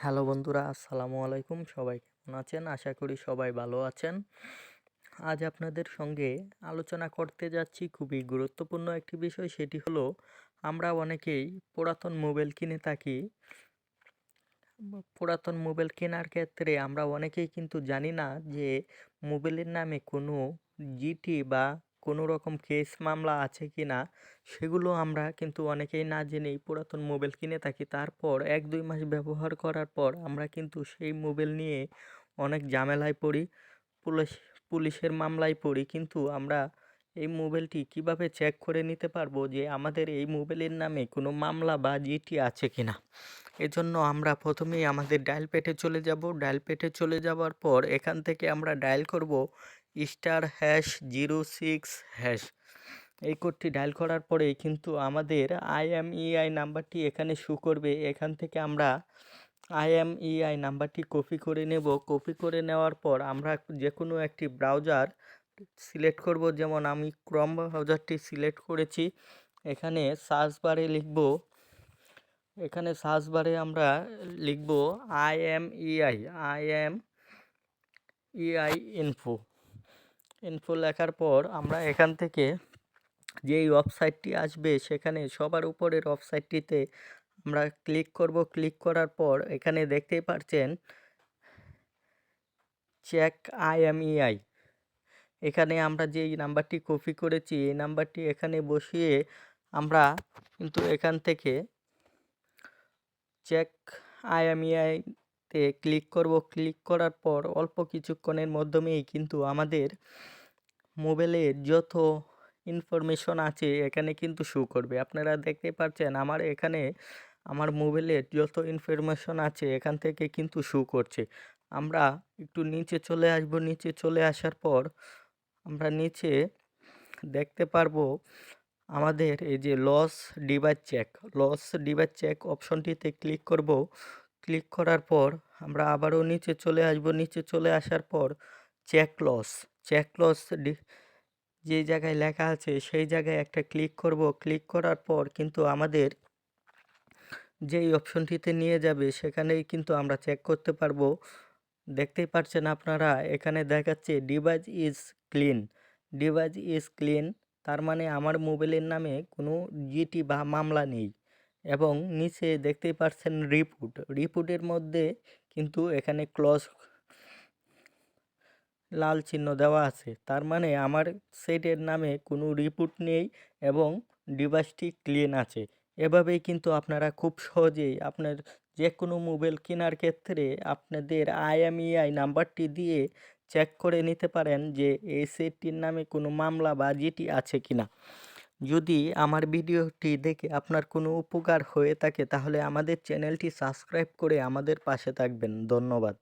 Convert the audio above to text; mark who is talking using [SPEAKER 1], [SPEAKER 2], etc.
[SPEAKER 1] Hello বন্ধুরা, আসসালামু আলাইকুম। সবাই কেমন আছেন? আশা করি সবাই ভালো আছেন। আজ আপনাদের সঙ্গে আলোচনা করতে যাচ্ছি খুবই গুরুত্বপূর্ণ একটি বিষয়, সেটি হলো আমরা অনেকেই পুরাতন মোবাইল কিনে থাকি। পুরাতন মোবাইল কেনার ক্ষেত্রে আমরা অনেকেই কিন্তু জানি না যে মোবাইলের নামে কোনো জিটি বা কোনো রকম কেস মামলা আছে কি না, সেগুলো আমরা কিন্তু অনেকেই না জেনেই পুরাতন মোবাইল কিনে থাকি। তারপর এক দুই মাস ব্যবহার করার পর আমরা কিন্তু সেই মোবাইল নিয়ে অনেক ঝামেলায় পড়ি, পুলিশ, পুলিশের মামলায় পড়ি। কিন্তু আমরা এই মোবাইলটি কীভাবে চেক করে নিতে পারব যে আমাদের এই মোবাইলের নামে কোনো মামলা বা জিটি আছে কি না? এজন্য আমরা প্রথমেই আমাদের ডায়াল পেটে চলে যাব। ডায়াল পেটে চলে যাওয়ার পর এখান থেকে আমরা ডায়াল করব star hash zero six hash. এই কোডটি ডায়াল করার পরে কিন্তু আমাদের আইএমইআই নাম্বারটি এখানে শু করবে। এখান থেকে আমরা আইএমইআই নাম্বারটি কপি করে নেব। কপি করে নেওয়ার পর আমরা যে কোনো একটি ব্রাউজার সিলেক্ট করব। যেমন আমি ক্রম ব্রাউজারটি সিলেক্ট করেছি। এখানে সার্চ বারে লিখব। এখানে সার্চ বারে আমরা লিখব IMEI IMEI info. Info লেখার পর আমরা এখান থেকে যেই ওয়েবসাইটটি আসবে সেখানে সবার উপরের ওয়েবসাইটটিতে আমরা ক্লিক করব। ক্লিক করার পর এখানে দেখতেই পাচ্ছেন চেক আইএমইআই এখানে আমরা যেই নাম্বারটি কপি করেছি, এই নাম্বারটি এখানে বসিয়ে আমরা কিন্তু এখান থেকে চেক আইএমইআইতে ক্লিক করব। ক্লিক করার পর অল্প কিছুক্ষণের মাধ্যমেই কিন্তু আমাদের মোবাইলের যত ইনফরমেশন আছে এখানে কিন্তু শো করবে। আপনারা দেখতে পাচ্ছেন আমার এখানে আমার মোবাইলের যত ইনফরমেশন আছে এখান থেকে কিন্তু শো করছে। আমরা একটু নিচে চলে আসব। নিচে চলে আসার পর আমরা নিচে দেখতে পারব আমাদের এই যে lost device check lost device check অপশনটিতে ক্লিক করব। ক্লিক করার পর আমরা আবারও নিচে চলে আসব। নিচে চলে আসার পর চেক লস চেক লস যে জায়গায় লেখা আছে সেই জায়গায় একটা ক্লিক করব। ক্লিক করার পর কিন্তু আমাদের যেই অপশনটিতে নিয়ে যাবে সেখানেই কিন্তু আমরা চেক করতে পারব। দেখতেই পাচ্ছেন আপনারা, এখানে দেখাচ্ছে device is clean device is clean তার মানে আমার মোবাইলের নামে কোনো জিটি বা মামলা নেই। এবং নিচে দেখতেই পাচ্ছেন রিপুট রিপুটের মধ্যে কিন্তু এখানে ক্লজ লাল চিহ্ন দেওয়া আছে। তার মানে আমার সেটের নামে কোনো রিপুট নেই এবং ডিভাইসটি ক্লিন আছে। এভাবেই কিন্তু আপনারা খুব সহজেই আপনার যে কোনো মোবাইল কেনার ক্ষেত্রে আপনাদের আইএমইআই নাম্বারটি দিয়ে চেক করে নিতে পারেন যে এই সেটটির নামে কোনো মামলা বা জিটি আছে কি না যদি আমার ভিডিওটি দেখে আপনার কোনো উপকার হয়ে থাকে, তাহলে আমাদের চ্যানেলটি সাবস্ক্রাইব করে আমাদের পাশে থাকবেন। ধন্যবাদ।